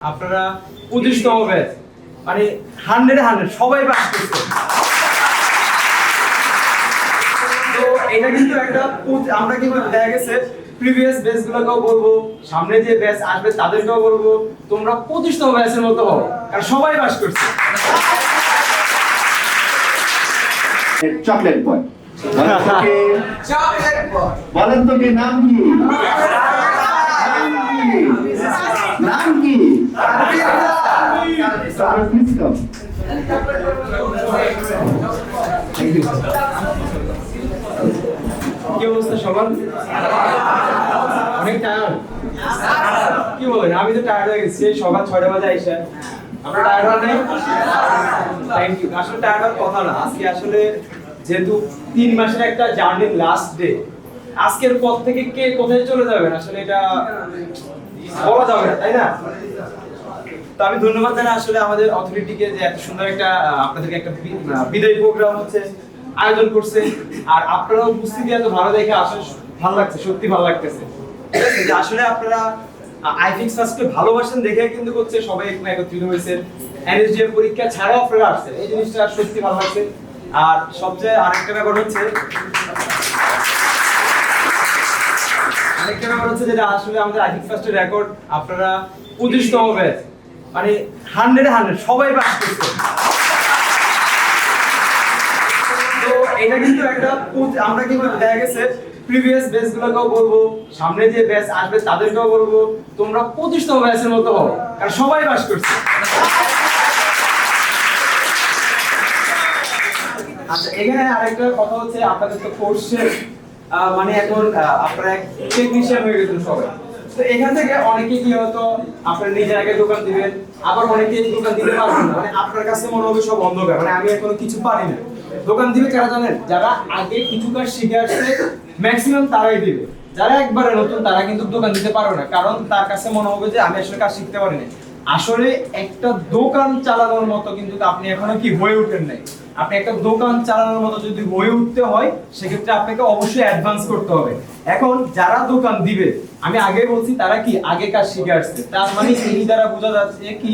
আপনারা পঁচিশতম ব্যাচ মানে হান্ড্রেড হান্ড্রেড সবাই পাস করছে। তো এটা কিন্তু একটা আমরা কিন্তু দেখা গেছে প্রিভিয়াস ব্যাচ গুলোকেও বলব সামনে যে ব্যাচ আসবে তাদেরকেও বলব তোমরা পঁচিশতম ব্যাচের মতো হও কারণ সবাই পাস করছে। Chocolate boy. বলেন তো কি? নাম কি? নাম কি? আমি তো টায়ার্ড হয়ে গেছি সকাল ছয়টা বাজে আইসা। আমরা টায়ার্ড হওয়া নেই? থ্যাংক ইউ আসলে টায়ার্ড হওয়ার কথা না। আজকে আসলে যেহেতু তিন মাসের একটা জার্নির লাস্ট ডে আজকের পর থেকে কে কোথায় চলে যাবেন? আসলে এটা বলা যাবে না, তাই না? তো আমি ধন্যবাদ জানাই আসলে আমাদের অথরিটিকে যে এত সুন্দর একটা আপনাদেরকে একটা বিদায় প্রোগ্রাম হচ্ছে, আয়োজন করছে। আর আপনারা উপস্থিতি এত ভালো দেখে আসলে ভালো লাগছে, সত্যি ভালো লাগতেছে। আসলে আপনারা ভালোবাসেন দেখে কিন্তু হচ্ছে সবাই এখানে একত্রিত হয়েছে পরীক্ষা ছাড়াও আপনারা আসছেন, এই জিনিসটা সত্যি ভালো লাগছে। আর সবচেয়ে আরেকটা ব্যাপার হচ্ছে আরেকটা ব্যাপার হচ্ছে যেটা আসলে আমাদের আইফিক্স ফার্স্টের রেকর্ড আপনারা পঁচিশতম ব্যাচ মানে হান্ড্রেড হান্ড্রেড সবাই পাস করছে। তো এটা কিন্তু একটা আমরা কিন্তু দেখা গেছে প্রিভিয়াস ব্যাচ গুলোকেও বলব, সামনে যে ব্যাচ আসবে তাদেরকেও বলব, তোমরা পঁচিশতম ব্যাচের মতো হও, কারণ সবাই পাস করছে। আচ্ছা এখানে আরেকটা কথা হচ্ছে আপনাদের তো কোর্সের মানে এখন আপনারা এক টেকনিশিয়ান হয়ে গেছেন সবাই। তো এখান থেকে অনেকে কি হয়তো আপনার নিজের আগে দোকান দিবেন, আবার অনেকে দোকান দিতে পারবেন না। মানে আপনার কাছে মনে হবে সব অন্ধকার মানে আমি এখনও কিছু পারি না। দোকান দিবে কারা জানেন? যারা আগে কিছু কাজ শিখে আসছে ম্যাক্সিমাম তারাই দিবে। যারা একবারে নতুন, তারা কিন্তু দোকান দিতে পারবে না, কারণ তার কাছে মনে হবে যে আমি আসলে কাজ শিখতে পারি না আসলে একটা দোকান চালানোর মতো কিন্তু আপনি এখনও কি হয়ে উঠেন নাই। আপনি একটা দোকান চালানোর মতো যদি হয়ে উঠতে হয়, সেক্ষেত্রে আপনাকে অবশ্যই অ্যাডভান্স করতে হবে। এখন যারা দোকান দিবে, আমি আগে বলছি, তারা কি আগে কাজ শিখে আসছে? তার মানে এই দ্বারা বোঝা যাচ্ছে কি,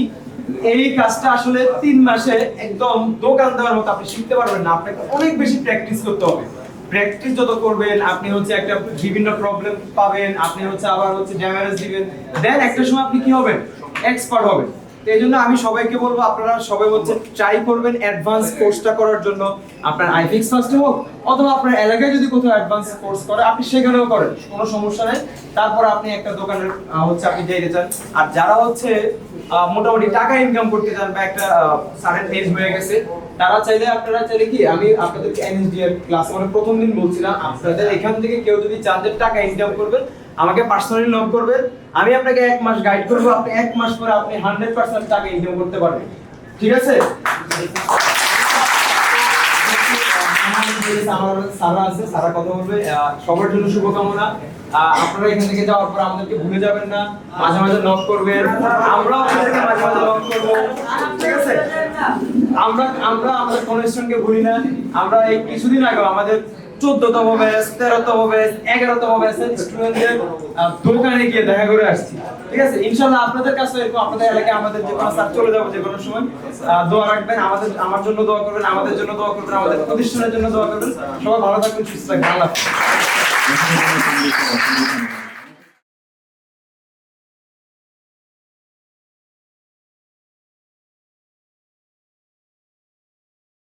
এই কাজটা আসলে তিন মাসে একদম দোকান দেওয়ার মতো আপনি শিখতে পারবেন না। আপনাকে অনেক বেশি প্র্যাকটিস করতে হবে। প্র্যাকটিস যত করবেন, আপনি হচ্ছে একটা বিভিন্ন প্রবলেম পাবেন, আপনি হচ্ছে আবার হচ্ছে ড্যামেজ দিবেন। দেন একটা সময় আপনি কি হবেন? এক্সপার্ট হবেন। এই জন্য আমি সবাইকে বলব, আপনারা সবাই হচ্ছে ট্রাই করবেন অ্যাডভান্স কোর্সটা করার জন্য। আপনার আইফিক্স ফার্স্টে হোক, অথবা আপনার এলাকায় যদি কোথাও অ্যাডভান্স কোর্স করে, আপনি সেখানেও করেন, কোনো সমস্যা নেই। তারপর আপনি একটা দোকানের হচ্ছে আপনি চান আর যারা হচ্ছে মোটামুটি টাকা ইনকাম করতে চান বা একটা সার্টেন এজ হয়ে গেছে, তারা চাইলে আপনারা চাইলে কি, আমি আপনাদেরকে এনএসডিএর ক্লাস মানে প্রথম দিন বলছিলাম, আপনাদের এখান থেকে কেউ যদি যে টাকা ইনকাম করবেন আমাকে পার্সোনালি নক করবেন আমি আপনাকে এক মাস গাইড করব। আপনি এক মাস পরে আপনি হান্ড্রেড পার্সেন্ট টাকা ইনকাম করতে পারবেন। ঠিক আছে? মাঝে মাঝে করবেন। আমরাও ঠিক আছে? আমরা আমরা আমাদের না। আমরা এই কিছুদিন আগে আমাদের চোদ্দতম ব্যাচ তেরোতম ব্যাচ এগারোতম ব্যাচের স্টুডেন্টদের দোকানে গিয়ে দেখা করে আসছি। ঠিক আছে? ইনশাল্লাহ আপনাদের কাছে এরকম আপনাদের এলাকায় আমাদের যে কোনো স্যার চলে যাব যে কোনো সময় দোয়া রাখবেন, আমাদের, আমার জন্য দোয়া করবেন, আমাদের জন্য দোয়া করবেন, আমাদের প্রতিষ্ঠানের জন্য দোয়া করবেন। সবাই ভালো থাকবেন, সুস্থ থাকবেন। আল্লাহ।